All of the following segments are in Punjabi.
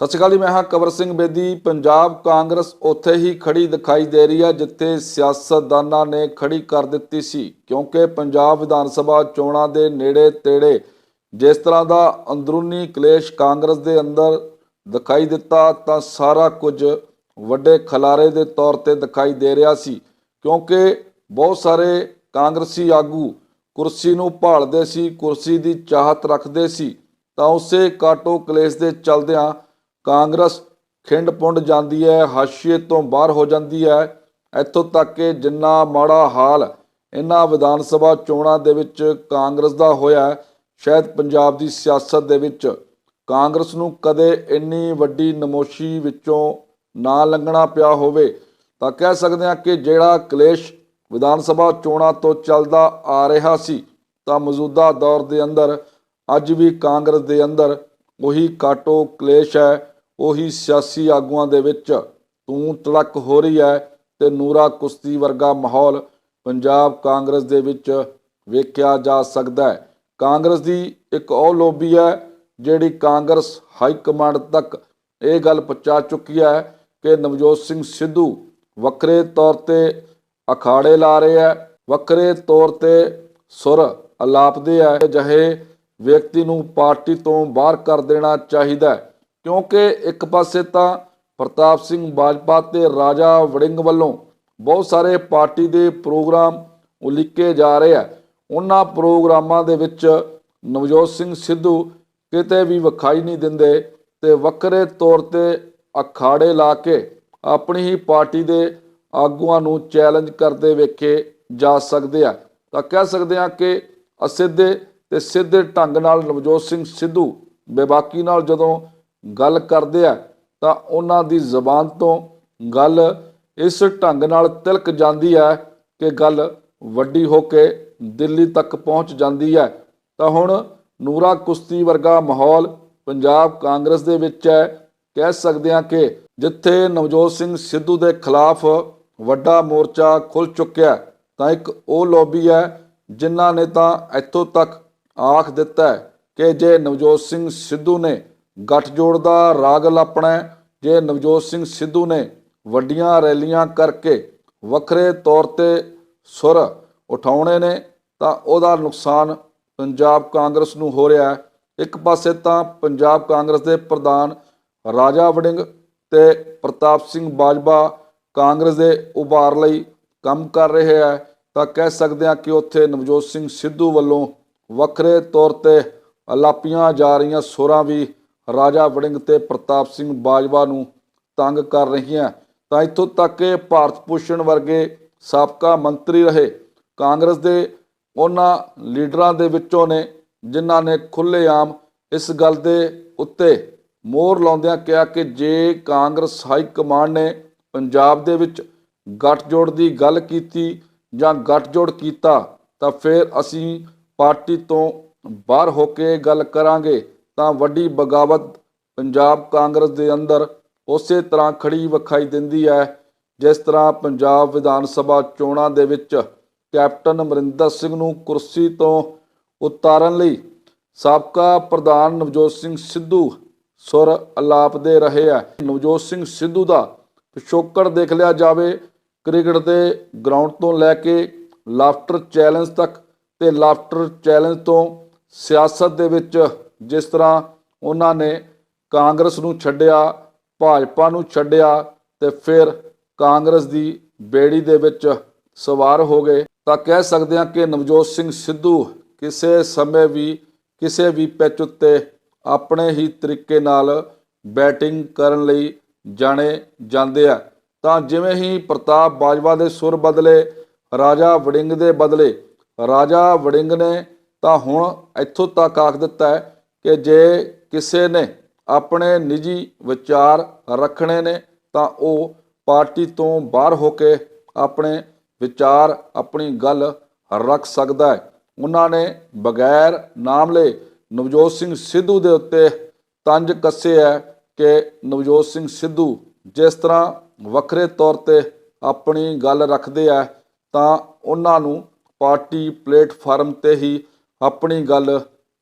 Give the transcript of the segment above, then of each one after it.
ਸਤਿ ਸ਼੍ਰੀ ਅਕਾਲ ਜੀ, ਮੈਂ ਹਾਂ ਕਵਰ ਸਿੰਘ ਬੇਦੀ। ਪੰਜਾਬ ਕਾਂਗਰਸ ਉੱਥੇ ਹੀ ਖੜੀ ਦਿਖਾਈ ਦੇ ਰਹੀ ਹੈ ਜਿੱਥੇ ਸਿਆਸਤਦਾਨਾਂ ਨੇ ਖੜੀ ਕਰ ਦਿੱਤੀ ਸੀ, ਕਿਉਂਕਿ ਪੰਜਾਬ ਵਿਧਾਨ ਸਭਾ ਚੋਣਾਂ ਦੇ ਨੇੜੇ ਤੇੜੇ ਜਿਸ ਤਰ੍ਹਾਂ ਦਾ ਅੰਦਰੂਨੀ ਕਲੇਸ਼ ਕਾਂਗਰਸ ਦੇ ਅੰਦਰ ਦਿਖਾਈ ਦਿੱਤਾ, ਤਾਂ ਸਾਰਾ ਕੁਝ ਵੱਡੇ ਖਲਾਰੇ ਦੇ ਤੌਰ ਤੇ ਦਿਖਾਈ ਦੇ ਰਿਹਾ ਸੀ, ਕਿਉਂਕਿ ਬਹੁਤ ਸਾਰੇ ਕਾਂਗਰਸੀ ਆਗੂ ਕੁਰਸੀ ਨੂੰ ਭਾਲਦੇ ਸੀ, ਕੁਰਸੀ ਦੀ ਚਾਹਤ ਰੱਖਦੇ ਸੀ, ਤਾਂ ਉਸੇ ਕਾਟੋ ਕਲੇਸ਼ ਦੇ ਚਲਦਿਆਂ ਕਾਂਗਰਸ ਖਿੰਡ ਪੁੰਡ ਜਾਂਦੀ ਹੈ, ਹਾਸ਼ੀਏ ਤੋਂ ਬਾਹਰ ਹੋ ਜਾਂਦੀ ਹੈ। ਇੱਥੋਂ ਤੱਕ ਕਿ ਜਿੰਨਾ ਮਾੜਾ ਹਾਲ ਇਹਨਾਂ ਵਿਧਾਨ ਸਭਾ ਚੋਣਾਂ ਦੇ ਵਿੱਚ ਕਾਂਗਰਸ ਦਾ ਹੋਇਆ, ਸ਼ਾਇਦ ਪੰਜਾਬ ਦੀ ਸਿਆਸਤ ਦੇ ਵਿੱਚ ਕਾਂਗਰਸ ਨੂੰ ਕਦੇ ਇੰਨੀ ਵੱਡੀ ਨਮੋਸ਼ੀ ਵਿੱਚੋਂ ਨਾ ਲੰਘਣਾ ਪਿਆ ਹੋਵੇ, ਤਾਂ ਕਹਿ ਸਕਦੇ ਹਾਂ ਕਿ ਜਿਹੜਾ ਕਲੇਸ਼ ਵਿਧਾਨ ਸਭਾ ਚੋਣਾਂ ਤੋਂ ਚੱਲਦਾ ਆ ਰਿਹਾ ਸੀ, ਤਾਂ ਮੌਜੂਦਾ ਦੌਰ ਦੇ ਅੰਦਰ, ਅੱਜ ਵੀ ਕਾਂਗਰਸ ਦੇ ਅੰਦਰ ਉਹੀ ਕਾਟੋ ਕਲੇਸ਼ ਹੈ। ਉਹੀ ਸਿਆਸੀ ਆਗੂਆਂ ਦੇ ਵਿੱਚ ਤੂੰ ਤੜਕ ਹੋ ਰਹੀ ਹੈ ਤੇ ਨੂਰਾ ਕੁਸ਼ਤੀ ਵਰਗਾ ਮਾਹੌਲ ਪੰਜਾਬ ਕਾਂਗਰਸ ਦੇ ਵਿੱਚ ਵੇਖਿਆ ਜਾ ਸਕਦਾ ਹੈ ਕਾਂਗਰਸ ਦੀ ਇੱਕ ਉਹ ਲੋਬੀ ਹੈ ਜਿਹੜੀ ਕਾਂਗਰਸ ਹਾਈ ਕਮਾਂਡ ਤੱਕ ਇਹ ਗੱਲ ਪਹੁੰਚਾ ਚੁੱਕੀ ਹੈ ਕਿ ਨਵਜੋਤ ਸਿੰਘ ਸਿੱਧੂ ਵੱਖਰੇ ਤੌਰ ਤੇ ਅਖਾੜੇ ਲਾ ਰਹੇ ਹੈ ਵੱਖਰੇ ਤੌਰ ਤੇ ਸੁਰ ਅਲਾਪਦੇ ਹੈ ਜਹੇ ਵਿਅਕਤੀ ਨੂੰ ਪਾਰਟੀ ਤੋਂ ਬਾਹਰ ਕਰ ਦੇਣਾ ਚਾਹੀਦਾ ਹੈ ਕਿਉਂਕਿ ਇੱਕ ਪਾਸੇ ਤਾਂ ਪ੍ਰਤਾਪ ਸਿੰਘ ਬਾਜਪਾ ਤੇ ਰਾਜਾ ਵੜਿੰਗ ਵੱਲੋਂ ਬਹੁਤ ਸਾਰੇ ਪਾਰਟੀ ਦੇ ਪ੍ਰੋਗਰਾਮ ਉਲੀਕੇ ਜਾ ਰਹੇ ਆ। ਉਹਨਾਂ ਪ੍ਰੋਗਰਾਮਾਂ ਦੇ ਵਿੱਚ ਨਵਜੋਤ ਸਿੰਘ ਸਿੱਧੂ ਕਿਤੇ ਵੀ ਵਿਖਾਈ ਨਹੀਂ ਦਿੰਦੇ ਤੇ ਵੱਖਰੇ ਤੌਰ ਤੇ ਅਖਾੜੇ ਲਾ ਕੇ ਆਪਣੀ ਹੀ ਪਾਰਟੀ ਦੇ ਆਗੂਆਂ ਨੂੰ ਚੈਲੰਜ ਕਰਦੇ ਵੇਖੇ ਜਾ ਸਕਦੇ ਆ। ਤਾਂ ਕਹਿ ਸਕਦੇ ਆ ਕਿ ਅਸਿੱਧੇ ਤੇ ਸਿੱਧੇ ਢੰਗ ਨਾਲ ਨਵਜੋਤ ਸਿੰਘ ਸਿੱਧੂ ਬੇਬਾਕੀ ਨਾਲ ਜਦੋਂ ਗੱਲ ਕਰਦੇ ਆ, ਤਾਂ ਉਹਨਾਂ ਦੀ ਜ਼ਬਾਨ ਤੋਂ ਗੱਲ ਇਸ ਢੰਗ ਨਾਲ ਤਿਲਕ ਜਾਂਦੀ ਹੈ ਕਿ ਗੱਲ ਵੱਡੀ ਹੋ ਕੇ ਦਿੱਲੀ ਤੱਕ ਪਹੁੰਚ ਜਾਂਦੀ ਹੈ ਤਾਂ ਹੁਣ ਨੂਰਾ ਕੁਸ਼ਤੀ ਵਰਗਾ ਮਾਹੌਲ ਪੰਜਾਬ ਕਾਂਗਰਸ ਦੇ ਵਿੱਚ ਹੈ। ਕਹਿ ਸਕਦੇ ਹਾਂ ਕਿ ਜਿੱਥੇ ਨਵਜੋਤ ਸਿੰਘ ਸਿੱਧੂ ਦੇ ਖਿਲਾਫ ਵੱਡਾ ਮੋਰਚਾ ਖੁੱਲ ਚੁੱਕਿਆ, ਤਾਂ ਇੱਕ ਉਹ ਲੌਬੀ ਹੈ ਜਿਨ੍ਹਾਂ ਨੇ ਤਾਂ ਇੱਥੋਂ ਤੱਕ ਆਖ ਦਿੱਤਾ ਕਿ ਜੇ ਨਵਜੋਤ ਸਿੰਘ ਸਿੱਧੂ ਨੇ ਗੱਠਜੋੜ ਦਾ ਰਾਗ ਲਾਪਣਾ ਜੇ ਨਵਜੋਤ ਸਿੰਘ ਸਿੱਧੂ ਨੇ ਵੱਡੀਆਂ ਰੈਲੀਆਂ ਕਰਕੇ ਵੱਖਰੇ ਤੌਰ ਤੇ ਸੁਰ ਉਠਾਉਣੇ ਨੇ, ਤਾਂ ਉਹਦਾ ਨੁਕਸਾਨ ਪੰਜਾਬ ਕਾਂਗਰਸ ਨੂੰ ਹੋ ਰਿਹਾ ਹੈ। ਇੱਕ ਪਾਸੇ ਤਾਂ ਪੰਜਾਬ ਕਾਂਗਰਸ ਦੇ ਪ੍ਰਧਾਨ ਰਾਜਾ ਵੜਿੰਗ ਤੇ ਪ੍ਰਤਾਪ ਸਿੰਘ ਬਾਜਵਾ ਕਾਂਗਰਸ ਦੇ ਉਭਾਰ ਲਈ ਕੰਮ ਕਰ ਰਹੇ ਹੈ। ਤਾਂ ਕਹਿ ਸਕਦੇ ਹਾਂ ਕਿ ਉੱਥੇ ਨਵਜੋਤ ਸਿੰਘ ਸਿੱਧੂ ਵੱਲੋਂ ਵੱਖਰੇ ਤੌਰ ਤੇ ਅਲਾਪੀਆਂ ਜਾ ਰਹੀਆਂ ਸੁਰਾਂ ਵੀ ਰਾਜਾ ਵੜਿੰਗ ਤੇ ਪ੍ਰਤਾਪ ਸਿੰਘ ਬਾਜਵਾ ਨੂੰ ਤੰਗ ਕਰ ਰਹੀਆਂ। ਤਾਂ ਇੱਥੋਂ ਤੱਕ ਕਿ ਭਾਰਤ ਭੂਸ਼ਣ ਵਰਗੇ ਸਾਬਕਾ ਮੰਤਰੀ ਰਹੇ। ਕਾਂਗਰਸ ਦੇ ਉਹਨਾਂ ਲੀਡਰਾਂ ਦੇ ਵਿੱਚੋਂ ਨੇ ਜਿਨ੍ਹਾਂ ਨੇ ਖੁੱਲ੍ਹੇਆਮ ਇਸ ਗੱਲ ਦੇ ਉੱਤੇ ਮੋਹਰ ਲਾਉਂਦਿਆਂ ਕਿਹਾ ਕਿ ਜੇ ਕਾਂਗਰਸ ਹਾਈ ਕਮਾਂਡ ਨੇ ਪੰਜਾਬ ਦੇ ਵਿੱਚ ਗੱਠਜੋੜ ਦੀ ਗੱਲ ਕੀਤੀ ਜਾਂ ਗੱਠਜੋੜ ਕੀਤਾ, ਤਾਂ ਫਿਰ ਅਸੀਂ ਪਾਰਟੀ ਤੋਂ ਬਾਹਰ ਹੋ ਕੇ ਗੱਲ ਕਰਾਂਗੇ। ਤਾਂ ਵੱਡੀ ਬਗਾਵਤ ਪੰਜਾਬ ਕਾਂਗਰਸ ਦੇ ਅੰਦਰ ਉਸੇ ਤਰ੍ਹਾਂ ਖੜੀ ਵਿਖਾਈ ਦਿੰਦੀ ਹੈ, ਜਿਸ ਤਰ੍ਹਾਂ ਪੰਜਾਬ ਵਿਧਾਨ ਸਭਾ ਚੋਣਾਂ ਦੇ ਵਿੱਚ ਕੈਪਟਨ ਅਮਰਿੰਦਰ ਸਿੰਘ ਨੂੰ ਕੁਰਸੀ ਤੋਂ ਉਤਾਰਨ ਲਈ ਸਾਬਕਾ ਪ੍ਰਧਾਨ ਨਵਜੋਤ ਸਿੰਘ ਸਿੱਧੂ ਸੁਰ ਅਲਾਪਦੇ ਰਹੇ ਹੈ। ਨਵਜੋਤ ਸਿੰਘ ਸਿੱਧੂ ਦਾ ਪਿਛੋਕੜ ਦੇਖ ਲਿਆ ਜਾਵੇ, ਕ੍ਰਿਕਟ ਦੇ ਗਰਾਊਂਡ ਤੋਂ ਲੈ ਕੇ ਲਾਫਟਰ ਚੈਲੰਜ ਤੱਕ ਤੇ ਲਾਫਟਰ ਚੈਲੰਜ ਤੋਂ ਸਿਆਸਤ ਦੇ ਵਿੱਚ ਜਿਸ ਤਰ੍ਹਾਂ ਉਹਨਾਂ ਨੇ ਕਾਂਗਰਸ ਨੂੰ ਛੱਡਿਆ, ਭਾਜਪਾ ਨੂੰ ਛੱਡਿਆ ਤੇ ਫਿਰ ਕਾਂਗਰਸ ਦੀ ਬੇੜੀ ਦੇ ਵਿੱਚ ਸਵਾਰ ਹੋ ਗਏ। ਤਾਂ ਕਹਿ ਸਕਦੇ ਹਾਂ ਕਿ ਨਵਜੋਤ ਸਿੰਘ ਸਿੱਧੂ ਕਿਸੇ ਸਮੇਂ ਵੀ, ਕਿਸੇ ਵੀ ਪਿੱਚ ਉੱਤੇ ਆਪਣੇ ਹੀ ਤਰੀਕੇ ਨਾਲ ਬੈਟਿੰਗ ਕਰਨ ਲਈ ਜਾਣੇ ਜਾਂਦੇ ਆ। ਤਾਂ ਜਿਵੇਂ ਹੀ ਪ੍ਰਤਾਪ ਬਾਜਵਾ ਦੇ ਸੁਰ ਬਦਲੇ, ਰਾਜਾ ਵੜਿੰਗ ਦੇ ਬਦਲੇ, ਰਾਜਾ ਵੜਿੰਗ ਨੇ ਤਾਂ ਹੁਣ ਇੱਥੋਂ ਤੱਕ ਆਖ ਦਿੱਤਾ ਹੈ ਕਿ ਜੇ ਕਿਸੇ ਨੇ ਆਪਣੇ ਨਿੱਜੀ ਵਿਚਾਰ ਰੱਖਣੇ ਨੇ, ਤਾਂ ਉਹ ਪਾਰਟੀ ਤੋਂ ਬਾਹਰ ਹੋ ਕੇ ਆਪਣੇ ਵਿਚਾਰ, ਆਪਣੀ ਗੱਲ ਰੱਖ ਸਕਦਾ ਹੈ। ਉਹਨਾਂ ਨੇ ਬਗੈਰ ਨਾਮਲੇ ਨਵਜੋਤ ਸਿੰਘ ਸਿੱਧੂ ਦੇ ਉੱਤੇ ਤੰਜ ਕੱਸੇ ਹੈ ਕਿ ਨਵਜੋਤ ਸਿੰਘ ਸਿੱਧੂ ਜਿਸ ਤਰ੍ਹਾਂ ਵੱਖਰੇ ਤੌਰ ਤੇ ਆਪਣੀ ਗੱਲ ਰੱਖਦੇ ਆ, ਤਾਂ ਉਹਨਾਂ ਨੂੰ ਪਾਰਟੀ ਪਲੇਟਫਾਰਮ ਤੇ ਹੀ ਆਪਣੀ ਗੱਲ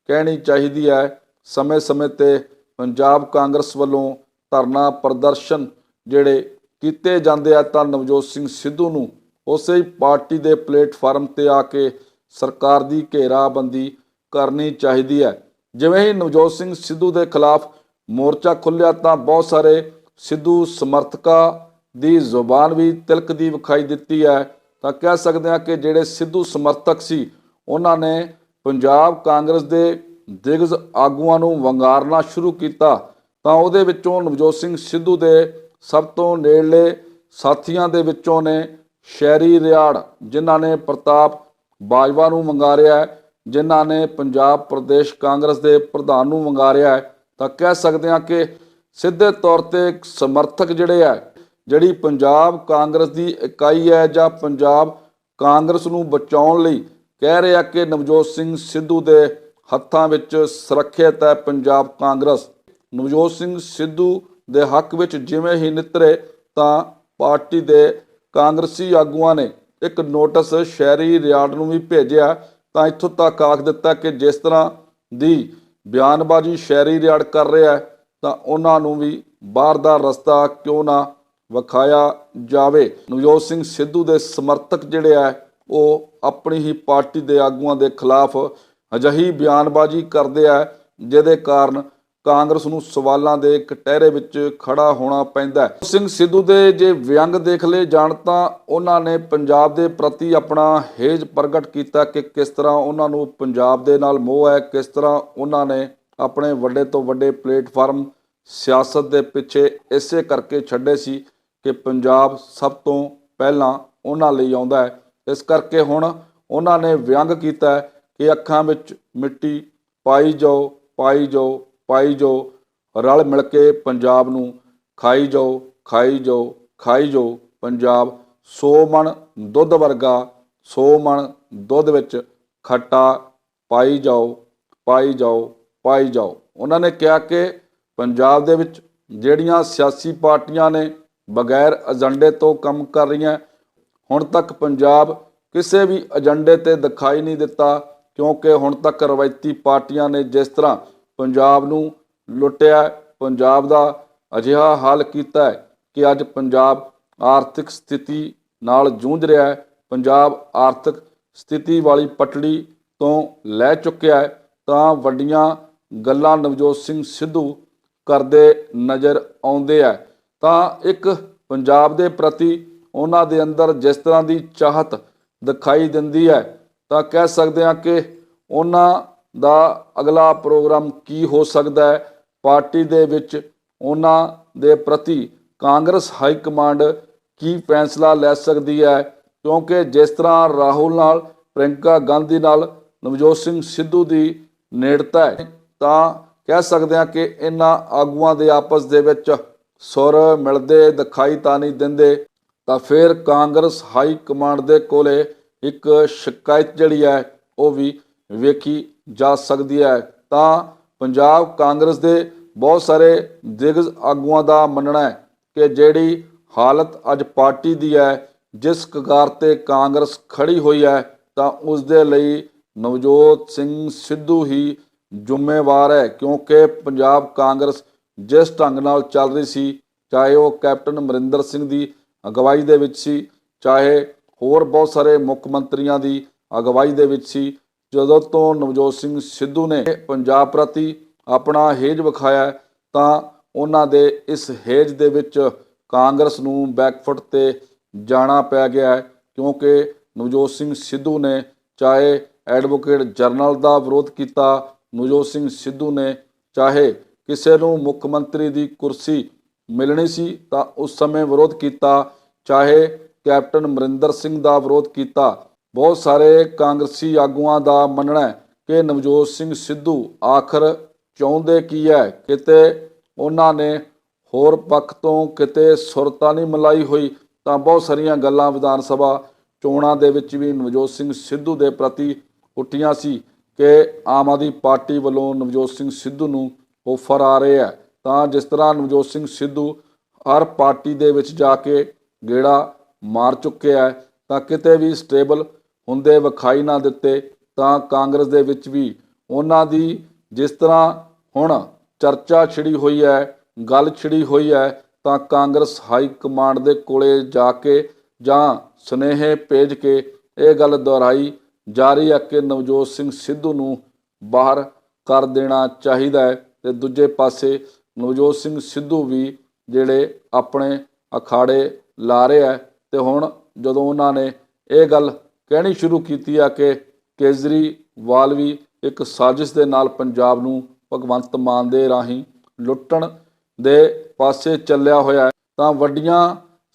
ਕਹਿਣੀ ਚਾਹੀਦੀ ਹੈ, ਸਮੇਂ-ਸਮੇਂ ਤੇ ਪੰਜਾਬ ਕਾਂਗਰਸ ਵੱਲੋਂ ਧਰਨਾ ਪ੍ਰਦਰਸ਼ਨ ਜਿਹੜੇ ਕੀਤੇ ਜਾਂਦੇ ਆ ਤਾਂ ਨਵਜੋਤ ਸਿੰਘ ਸਿੱਧੂ ਨੂੰ ਉਸੇ ਹੀ ਪਾਰਟੀ ਦੇ ਪਲੇਟਫਾਰਮ ਤੇ ਆ ਕੇ ਸਰਕਾਰ ਦੀ ਘੇਰਾਬੰਦੀ ਕਰਨੀ ਚਾਹੀਦੀ ਹੈ। ਜਿਵੇਂ ਹੀ ਨਵਜੋਤ ਸਿੰਘ ਸਿੱਧੂ ਦੇ ਖਿਲਾਫ ਮੋਰਚਾ ਖੁੱਲਿਆ ਤਾਂ ਬਹੁਤ ਸਾਰੇ ਸਿੱਧੂ ਸਮਰਥਕਾਂ ਦੀ ਜ਼ੁਬਾਨ ਵੀ ਤਿਲਕਦੀ ਵਿਖਾਈ ਦਿੱਤੀ ਹੈ। ਤਾਂ ਕਹਿ ਸਕਦੇ ਹਾਂ ਕਿ ਜਿਹੜੇ ਸਿੱਧੂ ਸਮਰਥਕ ਸੀ, ਉਹਨਾਂ ਨੇ ਪੰਜਾਬ ਕਾਂਗਰਸ ਦੇ ਦਿਗਜ ਆਗੂਆਂ ਨੂੰ ਵੰਗਾਰਨਾ ਸ਼ੁਰੂ ਕੀਤਾ ਤਾਂ ਉਹਦੇ ਵਿੱਚੋਂ ਨਵਜੋਤ ਸਿੰਘ ਸਿੱਧੂ ਦੇ ਸਭ ਤੋਂ ਨੇੜਲੇ ਸਾਥੀਆਂ ਦੇ ਵਿੱਚੋਂ ਨੇ ਸ਼ਹਿਰੀ ਰਿਆੜ ਜਿਨ੍ਹਾਂ ਨੇ ਪ੍ਰਤਾਪ ਬਾਜਵਾ ਨੂੰ ਵੰਗਾਰਿਆ ਜਿਨ੍ਹਾਂ ਨੇ ਪੰਜਾਬ ਪ੍ਰਦੇਸ਼ ਕਾਂਗਰਸ ਦੇ ਪ੍ਰਧਾਨ ਨੂੰ ਵੰਗਾਰਿਆ ਹੈ, ਤਾਂ ਕਹਿ ਸਕਦੇ ਹਾਂ ਕਿ ਸਿੱਧੇ ਤੌਰ ਤੇ ਸਮਰਥਕ ਜਿਹੜੇ ਆ ਜਿਹੜੀ ਪੰਜਾਬ ਕਾਂਗਰਸ ਦੀ ਇਕਾਈ ਹੈ ਜਾਂ ਪੰਜਾਬ ਕਾਂਗਰਸ ਨੂੰ ਬਚਾਉਣ ਲਈ ਕਹਿ ਰਿਹਾ ਕਿ ਨਵਜੋਤ ਸਿੰਘ ਸਿੱਧੂ ਦੇ ਹੱਥਾਂ ਵਿੱਚ ਸੁਰੱਖਿਅਤ ਹੈ ਪੰਜਾਬ ਕਾਂਗਰਸ। ਨਵਜੋਤ ਸਿੰਘ ਸਿੱਧੂ ਦੇ ਹੱਕ ਵਿੱਚ ਜਿਵੇਂ ਹੀ ਨਿਤਰੇ ਤਾਂ ਪਾਰਟੀ ਦੇ ਕਾਂਗਰਸੀ ਆਗੂਆਂ ਨੇ ਇੱਕ ਨੋਟਿਸ ਸ਼ਹਿਰੀ ਰਿਆੜ ਨੂੰ ਵੀ ਭੇਜਿਆ। ਤਾਂ ਇੱਥੋਂ ਤੱਕ ਆਖ ਦਿੱਤਾ ਕਿ ਜਿਸ ਤਰ੍ਹਾਂ ਦੀ ਬਿਆਨਬਾਜ਼ੀ ਸ਼ਹਿਰੀ ਰਿਆੜ ਕਰ ਰਿਹਾ ਹੈ, ਤਾਂ ਉਹਨਾਂ ਨੂੰ ਵੀ ਬਾਹਰ ਦਾ ਰਸਤਾ ਕਿਉਂ ਨਾ ਵਿਖਾਇਆ ਜਾਵੇ। ਨਵਜੋਤ ਸਿੰਘ ਸਿੱਧੂ ਦੇ ਸਮਰਥਕ ਜਿਹੜੇ ਆ ਉਹ ਆਪਣੀ ਹੀ ਪਾਰਟੀ ਦੇ ਆਗੂਆਂ ਦੇ ਖਿਲਾਫ ਅਜਿਹੀ ਬਿਆਨਬਾਜ਼ੀ ਕਰਦੇ ਆ, ਜਿਹਦੇ ਕਾਰਨ ਕਾਂਗਰਸ ਨੂੰ ਸਵਾਲਾਂ ਦੇ ਕਟਹਿਰੇ ਵਿੱਚ ਖੜਾ ਹੋਣਾ ਪੈਂਦਾ ਹੈ। ਸਿੰਘ ਸਿੱਧੂ ਦੇ ਜੇ ਵਿਅੰਗ ਦੇਖ ਲਏ ਜਾਣ ਤਾਂ ਉਹਨਾਂ ਨੇ ਪੰਜਾਬ ਦੇ ਪ੍ਰਤੀ ਆਪਣਾ ਹੇਜ ਪ੍ਰਗਟ ਕੀਤਾ ਕਿ ਕਿਸ ਤਰ੍ਹਾਂ ਉਹਨਾਂ ਨੂੰ ਪੰਜਾਬ ਦੇ ਨਾਲ ਮੋਹ ਹੈ, ਕਿਸ ਤਰ੍ਹਾਂ ਉਹਨਾਂ ਨੇ ਆਪਣੇ ਵੱਡੇ ਤੋਂ ਵੱਡੇ ਪਲੇਟਫਾਰਮ ਸਿਆਸਤ ਦੇ ਪਿੱਛੇ ਇਸੇ ਕਰਕੇ ਛੱਡੇ ਸੀ ਕਿ ਪੰਜਾਬ ਸਭ ਤੋਂ ਪਹਿਲਾਂ ਉਹਨਾਂ ਲਈ ਆਉਂਦਾ ਹੈ। ਇਸ ਕਰਕੇ ਹੁਣ ਉਹਨਾਂ ਨੇ ਵਿਅੰਗ ਕੀਤਾ ਕਿ ਅੱਖਾਂ ਵਿੱਚ ਮਿੱਟੀ ਪਾਈ ਜਾਓ ਪਾਈ ਜਾਓ ਪਾਈ ਜਾਓ, ਰਲ ਮਿਲ ਕੇ ਪੰਜਾਬ ਨੂੰ ਖਾਈ ਜਾਓ ਖਾਈ ਜਾਓ ਖਾਈ ਜਾਓ। ਪੰਜਾਬ 100 ਮਣ ਦੁੱਧ ਵਰਗਾ 100 ਮਣ ਦੁੱਧ ਵਿੱਚ ਖੱਟਾ ਪਾਈ ਜਾਓ ਪਾਈ ਜਾਓ ਪਾਈ ਜਾਓ। ਉਹਨਾਂ ਨੇ ਕਿਹਾ ਕਿ ਪੰਜਾਬ ਦੇ ਵਿੱਚ ਜਿਹੜੀਆਂ ਸਿਆਸੀ ਪਾਰਟੀਆਂ ਨੇ ਬਗੈਰ ਏਜੰਡੇ ਤੋਂ ਕੰਮ ਕਰ ਰਹੀਆਂ ਹੁਣ ਤੱਕ ਪੰਜਾਬ ਕਿਸੇ ਵੀ ਏਜੰਡੇ ਤੇ ਦਿਖਾਈ ਨਹੀਂ ਦਿੱਤਾ, ਕਿਉਂਕਿ ਹੁਣ ਤੱਕ ਰਵਾਇਤੀ ਪਾਰਟੀਆਂ ਨੇ ਜਿਸ ਤਰ੍ਹਾਂ ਪੰਜਾਬ ਨੂੰ ਲੁੱਟਿਆ ਪੰਜਾਬ ਦਾ ਅਜਿਹਾ ਹਾਲ ਕੀਤਾ ਹੈ ਕਿ ਅੱਜ ਪੰਜਾਬ ਆਰਥਿਕ ਸਥਿਤੀ ਨਾਲ ਜੂਝ ਰਿਹਾ ਹੈ, ਪੰਜਾਬ ਆਰਥਿਕ ਸਥਿਤੀ ਵਾਲੀ ਪਟੜੀ ਤੋਂ ਲੈ ਚੁੱਕਿਆ ਹੈ, ਤਾਂ ਵੱਡੀਆਂ ਗੱਲਾਂ ਨਵਜੋਤ ਸਿੰਘ ਸਿੱਧੂ ਕਰਦੇ ਨਜ਼ਰ ਆਉਂਦੇ ਆ ਤਾਂ ਇੱਕ ਪੰਜਾਬ ਦੇ ਪ੍ਰਤੀ ਉਹਨਾਂ ਦੇ ਅੰਦਰ ਜਿਸ ਤਰ੍ਹਾਂ ਦੀ ਚਾਹਤ ਦਿਖਾਈ ਦਿੰਦੀ ਹੈ, ਤਾਂ ਕਹਿ ਸਕਦੇ ਹਾਂ ਕਿ ਉਹਨਾਂ ਦਾ ਅਗਲਾ ਪ੍ਰੋਗਰਾਮ ਕੀ ਹੋ ਸਕਦਾ ਹੈ? ਪਾਰਟੀ ਦੇ ਵਿੱਚ ਉਹਨਾਂ ਦੇ ਪ੍ਰਤੀ ਕਾਂਗਰਸ ਹਾਈ ਕਮਾਂਡ ਕੀ ਫੈਸਲਾ ਲੈ ਸਕਦੀ ਹੈ? ਕਿਉਂਕਿ ਜਿਸ ਤਰ੍ਹਾਂ ਰਾਹੁਲ ਨਾਲ ਪ੍ਰਿੰਕਾ ਗਾਂਧੀ ਨਾਲ, ਨਵਜੋਤ ਸਿੰਘ ਸਿੱਧੂ ਦੀ ਨੇੜਤਾ ਹੈ, ਤਾਂ ਕਹਿ ਸਕਦੇ ਹਾਂ ਕਿ ਇਹਨਾਂ ਆਗੂਆਂ ਦੇ ਆਪਸ ਦੇ ਵਿੱਚ ਸੁਰ ਮਿਲਦੇ, ਦਿਖਾਈ ਤਾਂ ਨਹੀਂ ਦਿੰਦੇ। ਤਾਂ ਫਿਰ ਕਾਂਗਰਸ ਹਾਈ ਕਮਾਂਡ ਦੇ ਕੋਲੇ ਇੱਕ ਸ਼ਿਕਾਇਤ ਜਿਹੜੀ ਹੈ, ਉਹ ਵੀ ਵੇਖੀ ਜਾ ਸਕਦੀ ਹੈ। ਤਾਂ ਪੰਜਾਬ ਕਾਂਗਰਸ ਦੇ ਬਹੁਤ ਸਾਰੇ ਦਿਗਜ ਆਗੂਆਂ ਦਾ ਮੰਨਣਾ ਹੈ ਕਿ ਜਿਹੜੀ ਹਾਲਤ ਅੱਜ ਪਾਰਟੀ ਦੀ ਹੈ, ਜਿਸ ਕਗਾਰ ਤੇ ਕਾਂਗਰਸ ਖੜੀ ਹੋਈ ਹੈ, ਤਾਂ ਉਸ ਦੇ ਲਈ ਨਵਜੋਤ ਸਿੰਘ ਸਿੱਧੂ ਹੀ ਜ਼ਿੰਮੇਵਾਰ ਹੈ। ਕਿਉਂਕਿ ਪੰਜਾਬ ਕਾਂਗਰਸ ਜਿਸ ਢੰਗ ਨਾਲ ਚੱਲ ਰਹੀ ਸੀ, ਚਾਹੇ ਉਹ ਕੈਪਟਨ ਅਮਰਿੰਦਰ ਸਿੰਘ ਦੀ ਅਗਵਾਈ ਦੇ ਵਿੱਚ ਸੀ, ਚਾਹੇ ਹੋਰ ਬਹੁਤ ਸਾਰੇ ਮੁੱਖ ਮੰਤਰੀਆਂ ਦੀ ਅਗਵਾਈ ਦੇ ਵਿੱਚ ਸੀ, ਜਦੋਂ ਤੋਂ ਨਵਜੋਤ ਸਿੰਘ ਸਿੱਧੂ ਨੇ ਪੰਜਾਬ ਪ੍ਰਤੀ ਆਪਣਾ ਹੇਜ ਵਿਖਾਇਆ, ਤਾਂ ਉਹਨਾਂ ਦੇ ਇਸ ਹੇਜ ਦੇ ਵਿੱਚ ਕਾਂਗਰਸ ਨੂੰ ਬੈਕਫੁੱਟ ਤੇ ਜਾਣਾ ਪੈ ਗਿਆ ਹੈ, ਕਿਉਂਕਿ ਨਵਜੋਤ ਸਿੰਘ ਸਿੱਧੂ ਨੇ ਚਾਹੇ ਐਡਵੋਕੇਟ ਜਨਰਲ ਦਾ ਵਿਰੋਧ ਕੀਤਾ, ਨਵਜੋਤ ਸਿੰਘ ਸਿੱਧੂ ਨੇ ਚਾਹੇ ਕਿਸੇ ਨੂੰ ਮੁੱਖ ਮੰਤਰੀ ਦੀ ਕੁਰਸੀ ਮਿਲਣੀ ਸੀ ਤਾਂ ਉਸ ਸਮੇਂ ਵਿਰੋਧ ਕੀਤਾ, ਚਾਹੇ ਕੈਪਟਨ ਅਮਰਿੰਦਰ ਸਿੰਘ ਦਾ ਵਿਰੋਧ ਕੀਤਾ। ਬਹੁਤ ਸਾਰੇ ਕਾਂਗਰਸੀ ਆਗੂਆਂ ਦਾ ਮੰਨਣਾ ਹੈ ਕਿ ਨਵਜੋਤ ਸਿੰਘ ਸਿੱਧੂ ਆਖਰ ਚਾਹੁੰਦੇ ਕੀ ਹੈ? ਕਿਤੇ ਉਹਨਾਂ ਨੇ ਹੋਰ ਪੱਖ ਤੋਂ ਕਿਤੇ ਸੁਰਤਾ ਨਹੀਂ ਮਲਾਈ ਹੋਈ, ਤਾਂ ਬਹੁਤ ਸਾਰੀਆਂ ਗੱਲਾਂ ਵਿਧਾਨ ਸਭਾ ਚੋਣਾਂ ਦੇ ਵਿੱਚ ਵੀ ਨਵਜੋਤ ਸਿੰਘ ਸਿੱਧੂ ਦੇ ਪ੍ਰਤੀ ਉੱਠੀਆਂ ਸੀ ਕਿ ਆਮ ਆਦਮੀ ਪਾਰਟੀ ਵੱਲੋਂ ਨਵਜੋਤ ਸਿੰਘ ਸਿੱਧੂ ਨੂੰ ਆਫਰ ਆ ਰਹੇ ਹੈ। ਤਾਂ ਜਿਸ ਤਰ੍ਹਾਂ ਨਵਜੋਤ ਸਿੰਘ ਸਿੱਧੂ ਹਰ ਪਾਰਟੀ ਦੇ ਵਿੱਚ ਜਾ ਕੇ ਗੇੜਾ ਮਾਰ ਚੁੱਕਿਆ ਹੈ, ਤਾਂ ਕਿਤੇ ਵੀ ਸਟੇਬਲ ਹੁੰਦੇ ਵਿਖਾਈ ਨਾ ਦਿੱਤੇ, ਤਾਂ ਕਾਂਗਰਸ ਦੇ ਵਿੱਚ ਵੀ ਉਹਨਾਂ ਦੀ ਜਿਸ ਤਰ੍ਹਾਂ ਹੁਣ ਚਰਚਾ ਛਿੜੀ ਹੋਈ ਹੈ, ਗੱਲ ਛਿੜੀ ਹੋਈ ਹੈ, ਤਾਂ ਕਾਂਗਰਸ ਹਾਈ ਕਮਾਂਡ ਦੇ ਕੋਲੇ ਜਾ ਕੇ ਜਾਂ ਸੁਨੇਹੇ ਭੇਜ ਕੇ ਇਹ ਗੱਲ ਦੁਹਰਾਈ ਜਾ ਰਹੀ ਹੈ ਕਿ ਨਵਜੋਤ ਸਿੰਘ ਸਿੱਧੂ ਨੂੰ ਬਾਹਰ ਕਰ ਦੇਣਾ ਚਾਹੀਦਾ ਹੈ ਤੇ ਦੂਜੇ ਪਾਸੇ ਨਵਜੋਤ ਸਿੰਘ ਸਿੱਧੂ ਵੀ ਜਿਹੜੇ ਆਪਣੇ ਅਖਾੜੇ ਲਾ ਰਹੇ ਹੈ ਤੇ ਹੁਣ ਜਦੋਂ ਉਹਨਾਂ ਨੇ ਇਹ ਗੱਲ ਕਹਿਣੀ ਸ਼ੁਰੂ ਕੀਤੀ ਆ ਕਿ ਕੇਜਰੀਵਾਲ ਵੀ ਇੱਕ ਸਾਜ਼ਿਸ਼ ਦੇ ਨਾਲ ਪੰਜਾਬ ਨੂੰ ਭਗਵੰਤ ਮਾਨ ਦੇ ਰਾਹੀਂ ਲੁੱਟਣ ਦੇ ਪਾਸੇ ਚੱਲਿਆ ਹੋਇਆ ਤਾਂ ਵੱਡੀਆਂ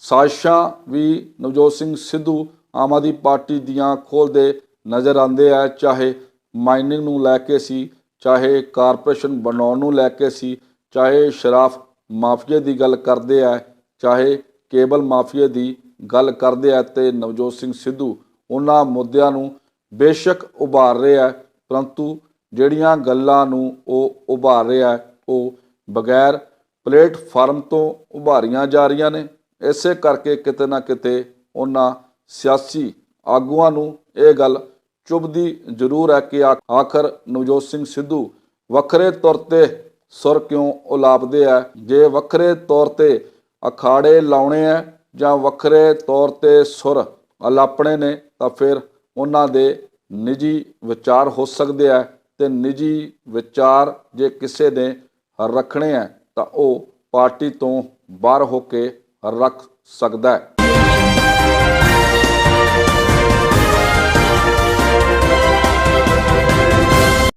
ਸਾਜ਼ਿਸ਼ਾਂ ਵੀ ਨਵਜੋਤ ਸਿੰਘ ਸਿੱਧੂ ਆਮ ਆਦਮੀ ਪਾਰਟੀ ਦੀਆਂ ਖੋਲ੍ਹਦੇ ਨਜ਼ਰ ਆਉਂਦੇ ਆ, ਚਾਹੇ ਮਾਈਨਿੰਗ ਨੂੰ ਲੈ ਕੇ ਸੀ, ਚਾਹੇ ਕਾਰਪੋਰੇਸ਼ਨ ਬਣਾਉਣ ਨੂੰ ਲੈ ਕੇ ਸੀ ਚਾਹੇ ਸ਼ਰਾਫ ਮਾਫੀਏ ਦੀ ਗੱਲ ਕਰਦੇ ਆ, ਚਾਹੇ ਕੇਬਲ ਮਾਫੀਏ ਦੀ ਗੱਲ ਕਰਦੇ ਆ ਤੇ ਨਵਜੋਤ ਸਿੰਘ ਸਿੱਧੂ ਉਹਨਾਂ ਮੁੱਦਿਆਂ ਨੂੰ ਬੇਸ਼ੱਕ ਉਭਾਰ ਰਿਹਾ ਪਰੰਤੂ ਜਿਹੜੀਆਂ ਗੱਲਾਂ ਨੂੰ ਉਹ ਉਭਾਰ ਰਿਹਾ ਉਹ ਬਗੈਰ ਪਲੇਟਫਾਰਮ ਤੋਂ ਉਭਾਰੀਆਂ ਜਾ ਰਹੀਆਂ ਨੇ। ਇਸੇ ਕਰਕੇ ਕਿਤੇ ਨਾ ਕਿਤੇ ਉਹਨਾਂ ਸਿਆਸੀ ਆਗੂਆਂ ਨੂੰ ਇਹ ਗੱਲ ਚੁਭਦੀ ਜ਼ਰੂਰ ਹੈ ਕਿ ਆਖਰ ਨਵਜੋਤ ਸਿੰਘ ਸਿੱਧੂ ਵੱਖਰੇ ਤੌਰ ਤੇ ਸੁਰ ਕਿਉਂ ਉਲਾਪਦੇ ਆ? ਜੇ ਵੱਖਰੇ ਤੌਰ ਤੇ ਅਖਾੜੇ ਲਾਉਣੇ ਆ ਜਾਂ ਵੱਖਰੇ ਤੌਰ ਤੇ ਸੁਰ ਅਲਾਪਣੇ ਨੇ, ਤਾਂ ਫਿਰ ਉਹਨਾਂ ਦੇ ਨਿੱਜੀ ਵਿਚਾਰ ਹੋ ਸਕਦੇ ਆ ਤੇ ਨਿੱਜੀ ਵਿਚਾਰ ਜੇ ਕਿਸੇ ਨੇ ਰੱਖਣੇ ਆ, ਤਾਂ ਉਹ ਪਾਰਟੀ ਤੋਂ ਬਾਹਰ ਹੋ ਕੇ ਰੱਖ ਸਕਦਾ ਹੈ।